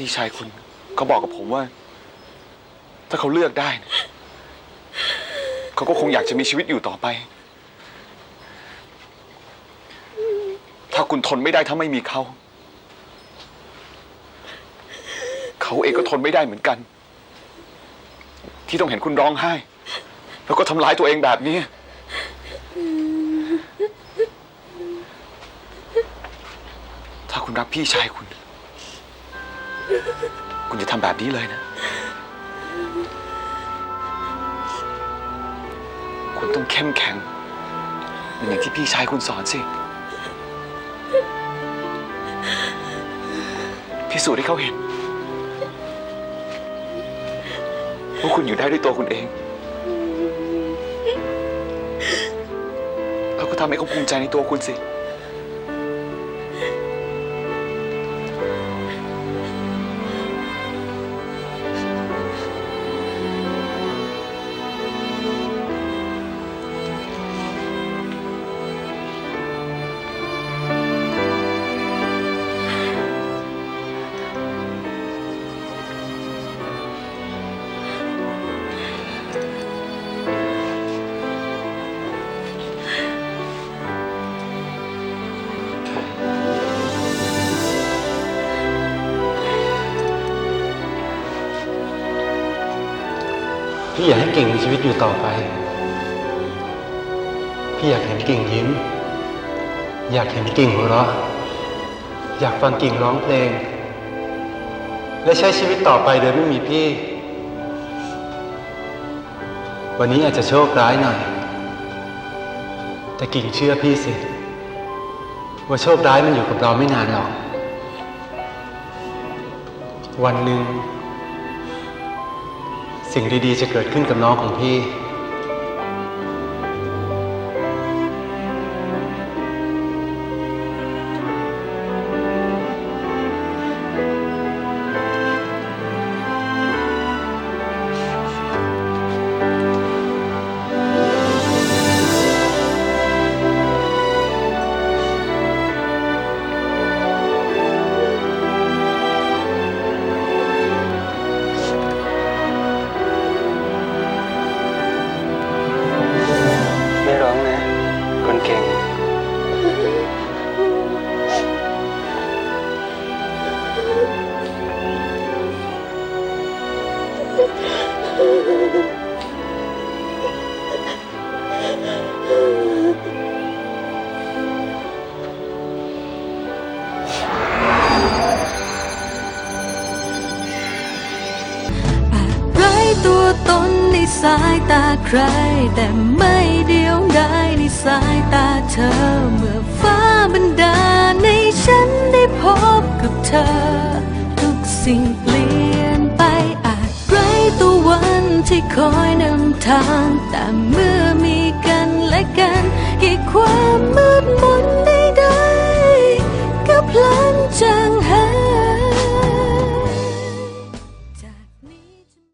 พี่ชายคุณเขาบอกกับผมว่า ถ้าเขาเลือกได้เนี่ยเขาก็คงอยากจะมีชีวิตอยู่ต่อไป ถ้าคุณทนไม่ได้ถ้าไม่มีเขา เขาเองก็ทนไม่ได้เหมือนกัน ที่ต้องเห็นคุณร้องไห้ แล้วก็ทำร้ายตัวเองแบบนี้ ถ้าคุณรักพี่ชายคุณ คุณจะทำแบบนี้เลยนะ คุณต้องเข้มแข็งเหมือนอย่างที่พี่ชายคุณสอนสิ พิสูจน์ให้เขาเห็นว่าคุณอยู่ได้ด้วยตัวคุณเอง แล้วก็ทำให้เขาภูมิใจในตัวคุณสิ พี่อยากให้เก่งมีชีวิตอยู่ต่อไป พี่อยากเห็นเก่งยิ้ม อยากเห็นเก่งหัวเราะ อยากฟังเก่งร้องเพลง และใช้ชีวิตต่อไปโดยไม่มีพี่ วันนี้อาจจะโชคร้ายหน่อย แต่กิ่งเชื่อพี่สิ ว่าโชคร้ายมันอยู่กับเราไม่นานหรอก วันหนึ่ง สิ่งดีๆ จะเกิดขึ้นกับน้องของพี่ ไร้ตัวตนในสายตาใคร แต่ไม่เดียวดายในสายตาเธอ เมื่อฟ้าบันดาลในฉันได้พบกับเธอ ทุกสิ่ง คอยนำทางแต่เมื่อมีกันและกันกี่ความมืดมน